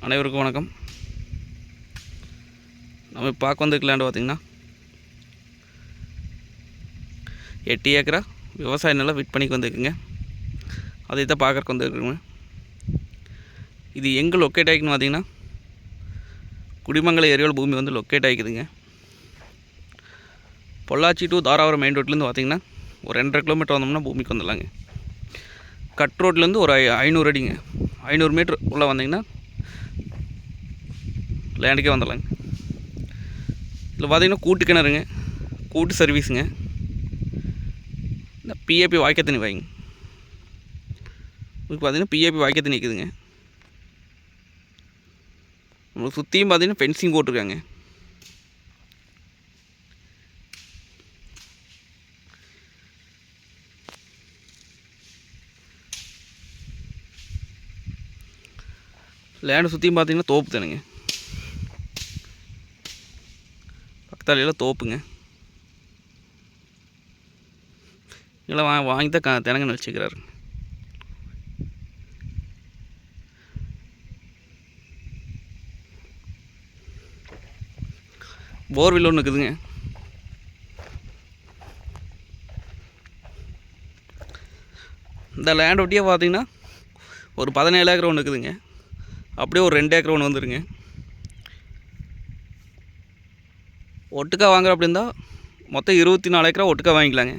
அனைவருக்கும் வணக்கம். நம்ம பார்க்க வந்திருக்க லேண்டு பார்த்திங்கன்னா எட்டு ஏக்கரா விவசாய நிலம் விற்பனைக்கு வந்திருக்குங்க. அதை தான் பார்க்குறக்கு வந்துருக்குங்க. இது எங்கே லொக்கேட் ஆகிக்குன்னு பார்த்தீங்கன்னா குடிமங்கல ஏரியாவில் பூமி வந்து லொக்கேட் ஆகிக்குதுங்க. பொள்ளாச்சி டு தாராபுரம் மெயின் ரோட்லேருந்து பார்த்தீங்கன்னா ஒரு ரெண்டரை கிலோமீட்டர் வந்தோம்னா பூமிக்கு வந்துடலாங்க. கட் ரோட்லேருந்து ஒரு ஐ- ஐநூறு அடிங்க. ஐநூறு மீட்ரு உள்ளே வந்தீங்கன்னா லேண்டுக்கே வந்துடலாங்க இதில் பார்த்தீங்கன்னா கூட்டு கிணறுங்க கூட்டு சர்வீஸுங்க. இந்த பிஏபி வாய்க்க தண்ணி வாங்க உங்களுக்கு பார்த்தீங்கன்னா பிஏபி வாய்க்க தண்ணி நிற்குதுங்க நம்மளுக்கு சுற்றியும் பார்த்தீங்கன்னா ஃபென்சிங் போட்டிருக்காங்க. லேண்டு சுற்றியும் பார்த்தீங்கன்னா தோப்பு தானுங்க. பக்கத்தாலையெல்லாம் தோப்புங்க. இதெல்லாம் வா வாங்கி தான் க தினங்கன்னு வச்சுக்கிறாரு. போர்வில் ஒன்று இருக்குதுங்க. இந்த லேண்ட் ஒட்டியே பார்த்தீங்கன்னா ஒரு பதினேழு ஏக்கர் ஒன்று இருக்குதுங்க. அப்படியே ஒரு ரெண்டு ஏக்கர் ஒன்று வந்துருங்க. ஒட்டுக்கா வாங்குற அப்படி இருந்தால் மொத்தம் இருபத்தி நாலு ஏக்கரா ஒட்டுக்கா வாங்கிக்கலாங்க.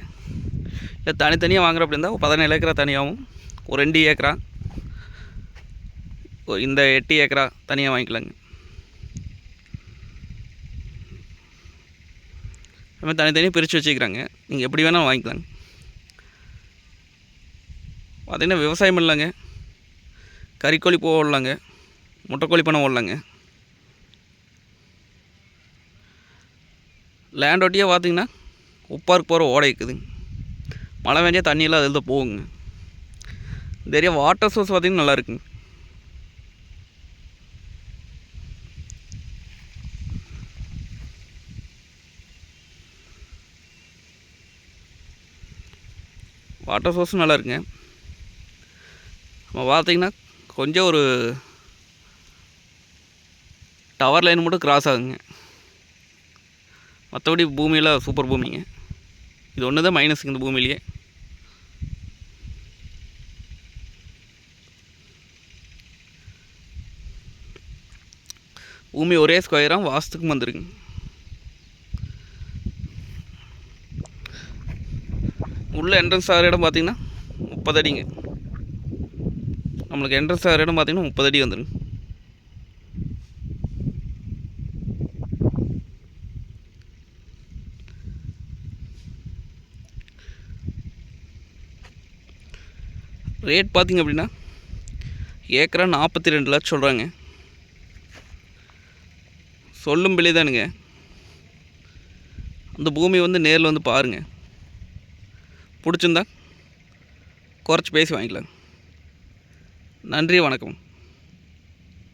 இல்லை தனித்தனியாக வாங்குற அப்படி இருந்தால் ஒரு பதினேழு ஏக்கரா தனியாகவும் ஒரு ரெண்டு ஏக்கரா இந்த எட்டு ஏக்கரா தனியாக வாங்கிக்கலாங்க. அது மாதிரி தனித்தனியாக பிரித்து வச்சுக்கிறாங்க. நீங்கள் எப்படி வேணாலும் வாங்கிக்கலாங்க. பார்த்தீங்கன்னா விவசாயம் இல்லைங்க. கறிக்கோழி போடலாங்க முட்டைக்கோழி பண்ண ஓடலாங்க. லேண்ட் ஒட்டியே பார்த்தீங்கன்னா உப்பாருக்கு போகிற ஓடை இருக்குதுங்க மழை பெஞ்சா தண்ணியெல்லாம் அதில் தான் போகுங்க. இந்த ஏரியா வாட்டர் சோர்ஸ் பார்த்தீங்கன்னா நல்லா இருக்குங்க. வாட்டர் சோர்ஸும் நல்லா இருக்குங்க. நம்ம பார்த்தீங்கன்னா கொஞ்சம் ஒரு டவர் லைன் மட்டும் கிராஸ் ஆகுங்க. மற்றபடி பூமியில் சூப்பர் பூமிங்க இது ஒன்று தான் மைனஸுங்க இந்த பூமியிலேயே. பூமி ஒரே ஸ்கொயராக வாஸ்துக்கும் வந்துருங்க உள்ள என்ட்ரன்ஸ் ஆகிற இடம் பார்த்தீங்கன்னா முப்பது அடிங்க. நம்மளுக்கு என்ட்ரன்ஸ் ஆகிற இடம் பார்த்தீங்கன்னா முப்பது அடி வந்துருங்க ரேட் பார்த்திங்க அப்படின்னா ஏக்கரா நாற்பத்தி ரெண்டு லட்சம் சொல்கிறாங்க சொல்லும் பிள்ளை தானுங்க. அந்த பூமி வந்து நேரில் வந்து பாருங்கள் பிடிச்சிருந்தா குறைச்சி பேசி வாங்கிக்கலாம் நன்றி வணக்கம்.